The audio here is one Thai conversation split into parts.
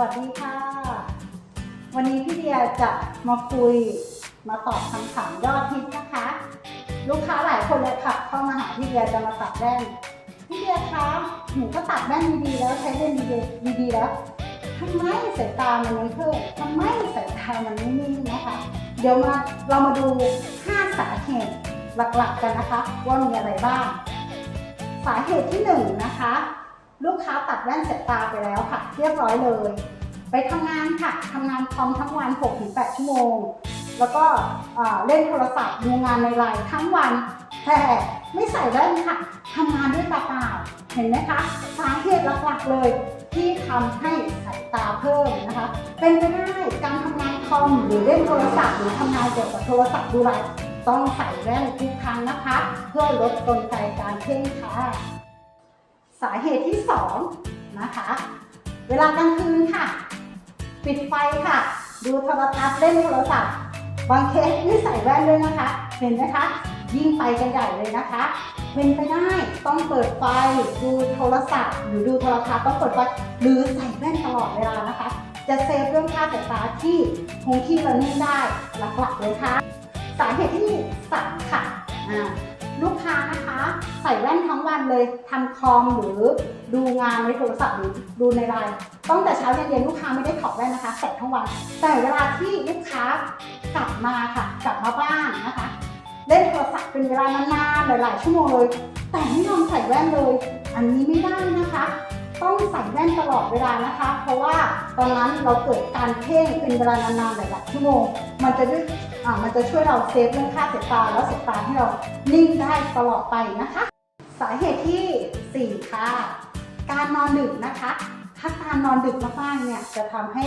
วัสดีค่ะ วันนี้พี่เดียจะมาคุยมาตอบคำถามยอดฮิตนะคะ ลูกค้าหลายคนเลยค่ะเข้ามาหาพี่เดียจะมาตัดแว่นพี่เดียคะหนูก็ตัดแว่นดีๆแล้วใช้เลนดีๆดีๆแล้วทำไมสายตามันไม่เพิ่มทำไมสายตามันไม่นิ่งนะคะ เดี๋ยวมาเรามาดู 5 สาเหตุหลักๆกันนะคะ ว่ามีอะไรบ้าง สาเหตุที่หนึ่งนะคะ ลูกค้าตัดแว่นเสายตาไปแล้วค่ะ เรียบร้อยเลย ไปทำงานค่ะทำงานคอมทั้งวัน 6-8 ชั่วโมง แล้วก็เล่นโทรศัพท์ดูงานในไลน์ทั้งวันแต่ไม่ใส่แว่นค่ะทำงานด้วยตาเปล่าเห็นไหมคะสาเหตุหลักๆเลยที่ทำให้สายตาเพิ่มนะคะ เป็นไปได้การทำงานคอมหรือเล่นโทรศัพท์หรือทำงานเกี่ยวกับโทรศัพท์ดูไลน์ต้องใส่แว่นทุกครั้งนะคะ เพื่อลดกลไกการเพ่งค่ะ สาเหตุที่สองนะคะ เวลากลางคืนค่ะ ปิดไฟค่ะ ดูโทรทัศน์เล่นโทรศัพท์ บางเคสไม่ใส่แว่นด้วยนะคะ เห็นไหมคะ ยิ่งไปกันใหญ่เลยนะคะ เป็นไปได้ต้องเปิดไฟดูโทรศัพท์ หรือดูโทรทัศน์ต้องเปิดไฟหรือใส่แว่นตลอดเวลานะคะ จะเซฟเรื่องค่าสายตาที่คงที่เรานิ่งได้หลักๆเลยค่ะ สาเหตุที่สามค่ะอ่า ลูกค้านะคะ ใส่แว่นทั้งวันเลยทำคอมหรือดูงานในโทรศัพท์หรือดูในไลน์ตั้งแต่เช้ายันเย็นลูกค้าไม่ได้ถอดแว่นนะคะใส่ทั้งวัน แต่เวลาที่ลูกค้ากลับมาค่ะ กลับมาบ้านนะคะเล่นโทรศัพท์เป็นเวลานานๆหลายๆชั่วโมงเลย แต่ไม่ยอมใส่แว่นเลย อันนี้ไม่ได้นะคะ ต้องใส่แว่นตลอดเวลานะคะ เพราะว่าตอนนั้นเราเกิดการเพ่งเป็นเวลานานๆหลายๆชั่วโมง มันจะด้วยอ่ามันจะช่วยเราเซฟเรื่องค่าสายตาแล้วสายตาให้เรานิ่งได้ตลอดไปนะคะ สาเหตุที่ 4 ค่ะ การนอนดึกนะคะ ถ้าการนอนดึกมากๆเนี่ยจะทำให้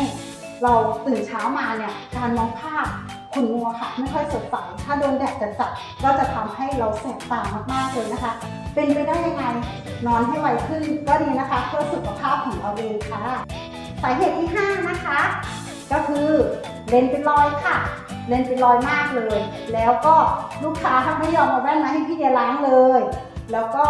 เราตื่นเช้ามาเนี่ยการมองภาพขุ่นมัวค่ะ ไม่ค่อยสดใสถ้าโดนแดดจัดๆก็จะทำให้เราแสบตามากๆเลยนะคะ เป็นไปได้ยังไงนอนให้ไวขึ้นก็ดีนะคะเพื่อสุขภาพของเราเองค่ะสาเหตุที่ 5 นะคะ ก็คือเลนเป็นรอยค่ะ เลนเป็นรอยมากเลย แล้วก็ลูกค้าถ้าไม่ยอมเอาแว่นมาให้พี่เดียล้างเลย แล้วก็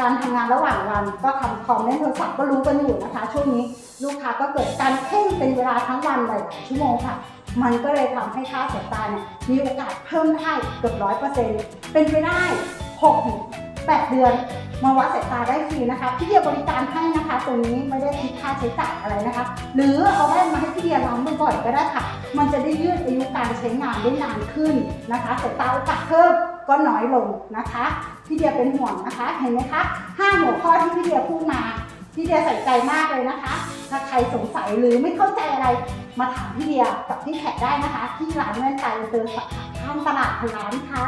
การทำงานระหว่างวันก็ทำคอมเล่นโทรศัพท์ก็รู้กันอยู่นะคะ ช่วงนี้ลูกค้าก็เกิดการเพ่งเป็นเวลาทั้งวันหลายชั่วโมงค่ะ มันก็เลยทำให้ค่าสายตาเนี่ยมีโอกาสเพิ่มได้เกือบร้อยเปอร์เซ็นต์เป็นไปได้6ถึง 8 เดือน มาวัดสายตาได้ฟรีนะคะพี่เดียบริการให้นะคะ ตรงนี้ไม่ได้คิดค่าใช้จ่ายอะไรนะคะ หรือเอาแว่นมาให้พี่เดียล้างบ่อยๆก็ได้ค่ะ มันจะได้ยืดอายุการใช้งานได้นานขึ้นนะคะสายตาโอกาสเพิ่มก็น้อยลงนะคะพี่เดียเป็นห่วงนะคะเห็นไหมคะห้าหัวข้อที่พี่เดียพูดมาพี่เดียใส่ใจมากเลยนะคะ ถ้าใครสงสัยหรือไม่เข้าใจอะไร มาถามพี่เดียกับพี่แขกได้นะคะ ที่ร้านแว่นตาเตอร์สาขาข้างตลาดพนร้านค่ะ